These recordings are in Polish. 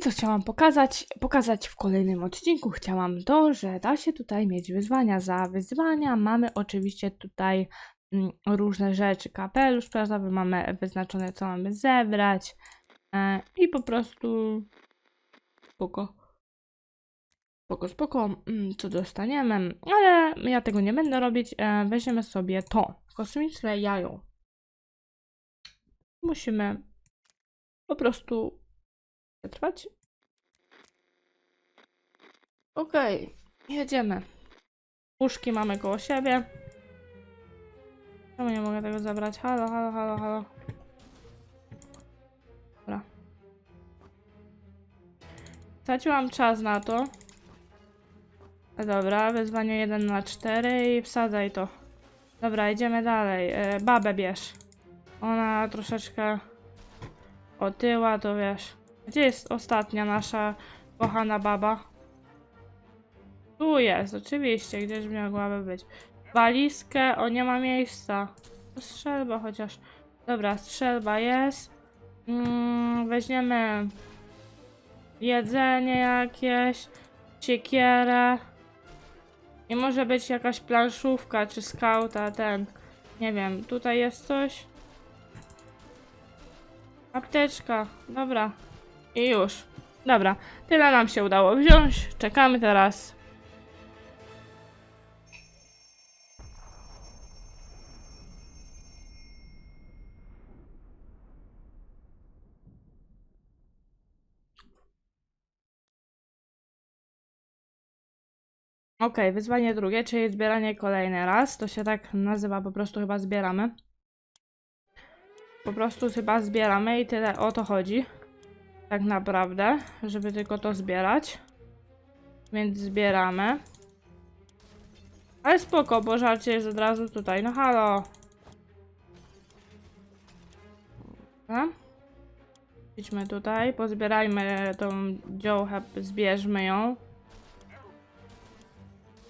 co chciałam pokazać? Pokazać w kolejnym odcinku chciałam to, że da się tutaj mieć wyzwania. Za wyzwania mamy oczywiście tutaj mm, różne rzeczy. Kapelusz plażowy, mamy wyznaczone co mamy zebrać e, i po prostu spoko. Spoko, spoko, mm, co dostaniemy, ale ja tego nie będę robić. E, weźmiemy sobie to, kosmiczne jajo. Musimy po prostu przetrwać. Okej, jedziemy. Puszki mamy koło siebie. Czemu nie mogę tego zabrać? Halo, halo, halo, halo. Dobra. Straciłam czas na to. E, Dobra, wyzwanie 1 na 4 i wsadzaj to. Dobra, idziemy dalej. E, babę bierz. Ona troszeczkę otyła, to wiesz. Gdzie jest ostatnia nasza kochana baba? Tu jest, oczywiście, gdzieś mogłaby być. Walizkę, o nie ma miejsca. Strzelba chociaż. Dobra, strzelba jest. Mm, weźmiemy jedzenie jakieś, siekierę. I może być jakaś planszówka czy skauta, ten. Nie wiem, tutaj jest coś. Apteczka, dobra. I już. Dobra, tyle nam się udało wziąć. Czekamy teraz. Okej, wyzwanie drugie, czyli zbieranie kolejny raz. To się tak nazywa, po prostu chyba zbieramy. Po prostu chyba zbieramy i tyle o to chodzi. Tak naprawdę, żeby tylko to zbierać. Więc zbieramy. Ale spoko, bo żarcie jest od razu tutaj. No halo. Dobra. Idźmy tutaj, pozbierajmy tą dziołchę, zbierzmy ją.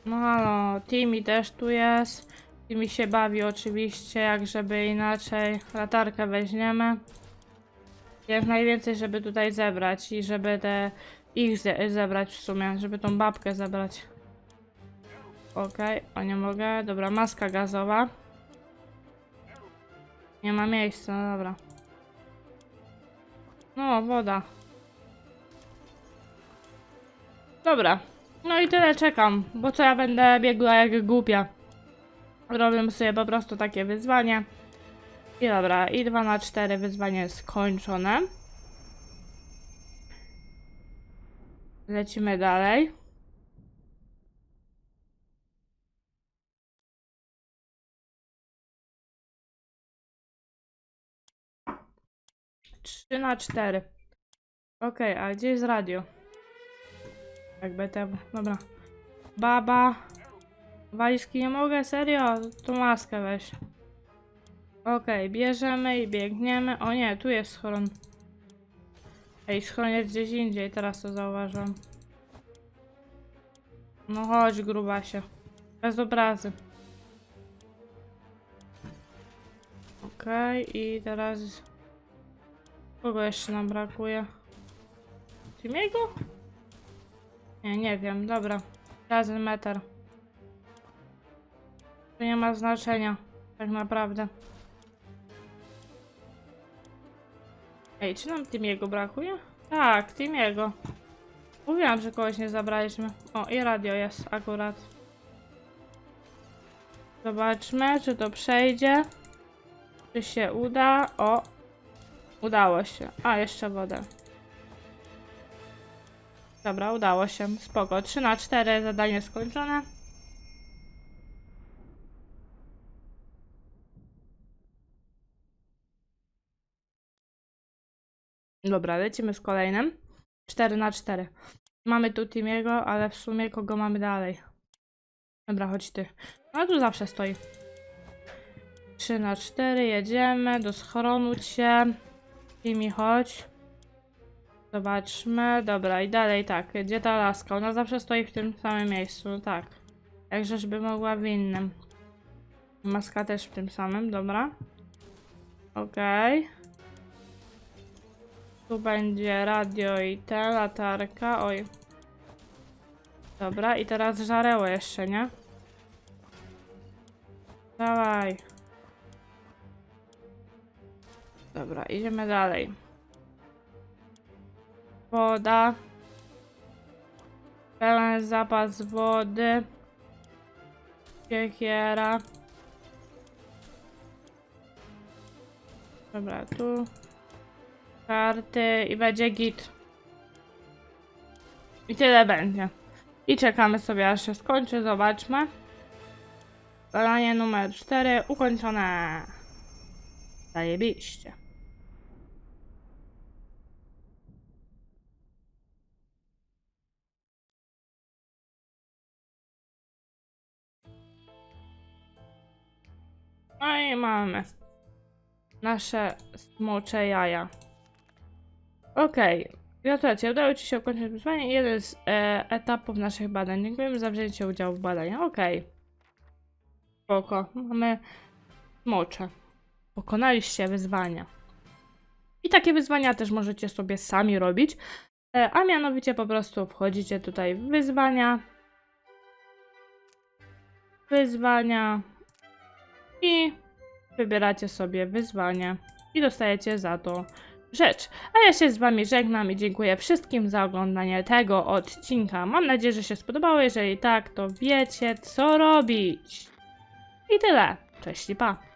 No halo, Timmy też tu jest. Timmy się bawi oczywiście, jak żeby inaczej. Latarkę weźmiemy. Jak najwięcej, żeby tutaj zebrać i żeby te ich ze zebrać w sumie, żeby tą babkę zebrać. Okej, o nie mogę. Dobra, maska gazowa. Nie ma miejsca, no dobra. No, woda. Dobra. No i tyle czekam, bo co ja będę biegła jak głupia. Robię sobie po prostu takie wyzwanie. I dobra, i 2 na 4 wyzwanie skończone. Lecimy dalej. Trzy na cztery. Okej, a gdzie jest radio? Jakby te... Dobra. Baba. Walizki nie mogę? Serio? Tu maskę weź. Okej, bierzemy i biegniemy. O nie, tu jest schron. Ej, schron jest gdzieś indziej, teraz to zauważyłam. No chodź, grubasie. Bez obrazy. Okej, i teraz... Kogo jeszcze nam brakuje? Timiego? Nie, nie wiem, dobra. Razem meter. To nie ma znaczenia, tak naprawdę. Ej, czy nam Timiego brakuje? Tak, Timiego. Mówiłam, że kogoś nie zabraliśmy. O, i radio jest akurat. Zobaczmy, czy to przejdzie. Czy się uda? O, udało się. A, jeszcze wodę. Dobra, udało się. Spoko. 3 na 4 zadanie skończone. Dobra, lecimy z kolejnym. 4 na 4. Mamy tu Timiego, ale w sumie kogo mamy dalej? Dobra, chodź ty. No tu zawsze stoi. 3 na 4, jedziemy do schronu cię. Timi, chodź. Zobaczmy. Dobra, i dalej tak. Gdzie ta laska? Ona zawsze stoi w tym samym miejscu. No tak. Jakżeż by mogła w innym. Maska też w tym samym, dobra. Okej. Tu będzie radio i te, latarka. Oj. Dobra, i teraz żareło jeszcze, nie? Dawaj. Dobra, idziemy dalej. Woda. Pełen zapas wody. Siekiera. Dobra, tu. Karty i będzie git. I tyle będzie. I czekamy sobie aż się skończy, zobaczmy. Zadanie numer 4 ukończone. Zajebiście. No i mamy nasze smocze jaja. Okej. Gratulacje, udało Ci się ukończyć wyzwanie. Jeden z e, etapów naszych badań. Dziękujemy za wzięcie udziału w badaniach. Okej. Spoko. Mamy smocze. Pokonaliście wyzwania. I takie wyzwania też możecie sobie sami robić. E, a mianowicie po prostu wchodzicie tutaj w wyzwania. Wyzwania. I wybieracie sobie wyzwanie. I dostajecie za to rzecz. A ja się z Wami żegnam i dziękuję wszystkim za oglądanie tego odcinka. Mam nadzieję, że się spodobało. Jeżeli tak, to wiecie co robić. I tyle. Cześć i pa.